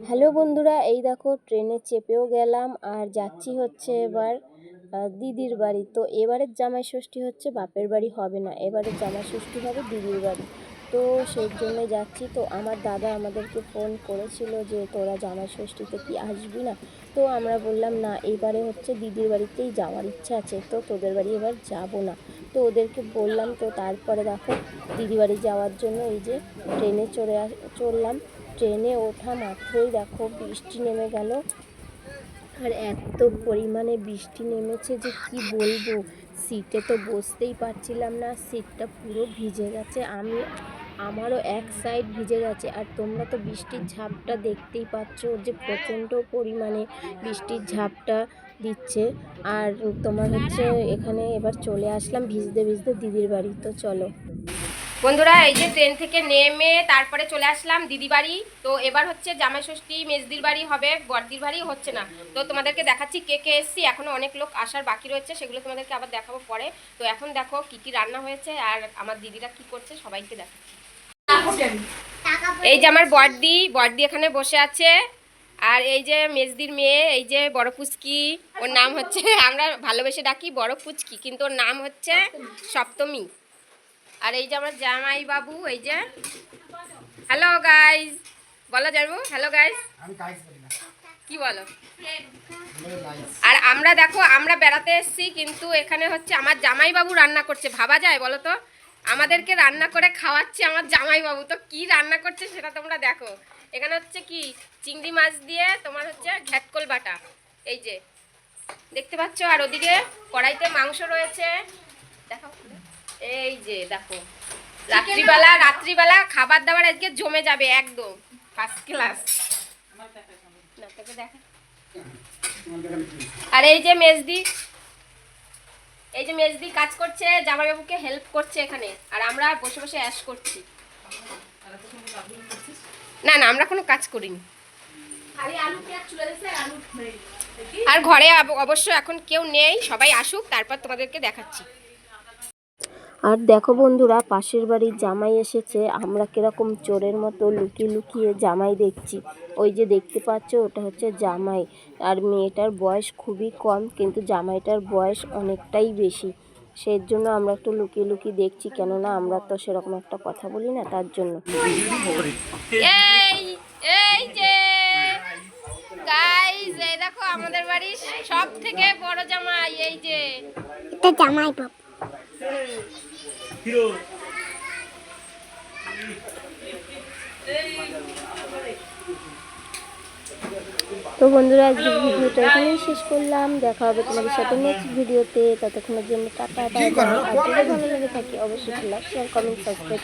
Hello বন্ধুরা, এই দেখো ট্রেনে চেপেও গেলাম আর যাচ্ছি হচ্ছে এবার দিদির বাড়ি। তো এবারের জামাই ষষ্ঠী হচ্ছে, বাপের বাড়ি হবে না। এবারের জামাই ষষ্ঠী হবে দিদির বাড়ি। তো সেই জন্য যাচ্ছি। তো আমার দাদা আমাদেরকে ফোন করেছিল যে, তোরা জামাই ষষ্ঠীতে কি আসবি না? তো আমরা বললাম, না, এবারে হচ্ছে দিদির বাড়িতেই যাওয়ার ইচ্ছা আছে। তো তোদের বাড়ি এবার যাব না। তো ওদেরকে বললাম, তো তারপরে দেখো দিদি বাড়ি যাওয়ার জন্য এই যে ট্রেনে চড়ে চড়লাম। ট্রেনে ওঠা মাত্রই দেখো বৃষ্টি নেমে গেল। আর এত পরিমাণে বৃষ্টি নেমেছে যে কি বলব? সিটে তো বসতেই পারছিলাম না, সিটটা পুরো ভিজে গেছে। আমি, আমারও এক সাইড ভিজে গেছে। আর তোমরা তো বৃষ্টির ঝাপটা দেখতেই পাচ্ছ যে প্রচণ্ড পরিমাণে বৃষ্টির ঝাপটা দিচ্ছে। আর তোমার হচ্ছে এখানে এবার চলে আসলাম ভিজতে ভিজতে দিদির বাড়ি। তো চলো। বন্ধুরা, এই যে ট্রেন থেকে নেমে তারপরে চলে আসলাম দিদি বাড়ি তো এবার হচ্ছে জামাই ষষ্ঠী, মেজদির বাড়ি হবে বড়দির বাড়ি হচ্ছে না। তো তোমাদেরকে দেখাচ্ছি কে কে এসছি, এখনও অনেক লোক আসার বাকি রয়েছে, সেগুলো তোমাদেরকে আবার দেখাবো পরে। তো এখন দেখো কি কি রান্না হয়েছে আর আমার দিদিরা কি করছে সবাইকে দেখাচ্ছি। এই যে আমার বড়দি বড়দি এখানে বসে আছে। আর এই যে মেজদির মেয়ে, এই যে বড় পুচকি, ওর নাম হচ্ছে, আমরা ভালোবেসে ডাকি বড় পুচকি, কিন্তু ওর নাম হচ্ছে সপ্তমী। আর এই যে আমার জামাই বাবু এই যে। হ্যালো গাইজ বলো জানব হ্যালো গাইজ কি বলো? আর আমরা দেখো আমরা বেড়াতে এসেছি কিন্তু এখানে হচ্ছে আমার জামাই বাবু রান্না করছে। ভাবা যায় বলো তো? আমাদেরকে রান্না করে খাওয়াচ্ছে আমার জামাই বাবু তো কি রান্না করছে সেটা তোমরা দেখো। এখানে হচ্ছে কি চিংড়ি মাছ দিয়ে তোমার হচ্ছে ঘ্যাটকল বাটা। এই যে। দেখতে পাচ্ছ? আর ওদিকে কড়াইতে মাংস রয়েছে। দেখো এই যে দেখো। রাত্রিবেলা রাত্রিবেলা খাবার দাবার আজকে জমে যাবে একদম। ফার্স্ট ক্লাস আর এই যে মেজদি এই যে মেজদি কাজ করছে জামাইবাবুকে হেল্প করছে এখানে। আর আমরা বসে বসে অ্যাশ করছি। না না আমরা কোনো কাজ করিনি। আর ঘরে অবশ্য এখন কেউ নেই সবাই আসুক তারপর তোমাদেরকে দেখাচ্ছি। আর দেখো বন্ধুরা পাশের বাড়ির জামাই এসেছে। আমরা কীরকম চোরের মতো লুকিয়ে লুকিয়ে জামাই দেখছি। ওই যে দেখতে পাচ্ছ ওটা হচ্ছে জামাই। আর মেয়েটার বয়স খুবই কম কিন্তু জামাইটার বয়স অনেকটাই বেশি। সেই জন্য আমরা একটু লুকিয়ে লুকিয়ে দেখছি কেননা আমরা তো সেরকম একটা কথা বলি না তার জন্য। এই এই যে গাইস এই দেখো আমাদের বাড়ির সব থেকে বড় জামাই এই যে। এটা জামাই বাবু। তো বন্ধুরা আজকের ভিডিওটা এখানেই শেষ করলাম। দেখা হবে তোমাদের সাথে নেক্সট ভিডিওতে। ততক্ষণের জন্য টাটা বাই ভালো লেগে থাকে অবশ্যই লাইক শেয়ার কমেন্ট সাবস্ক্রাইব।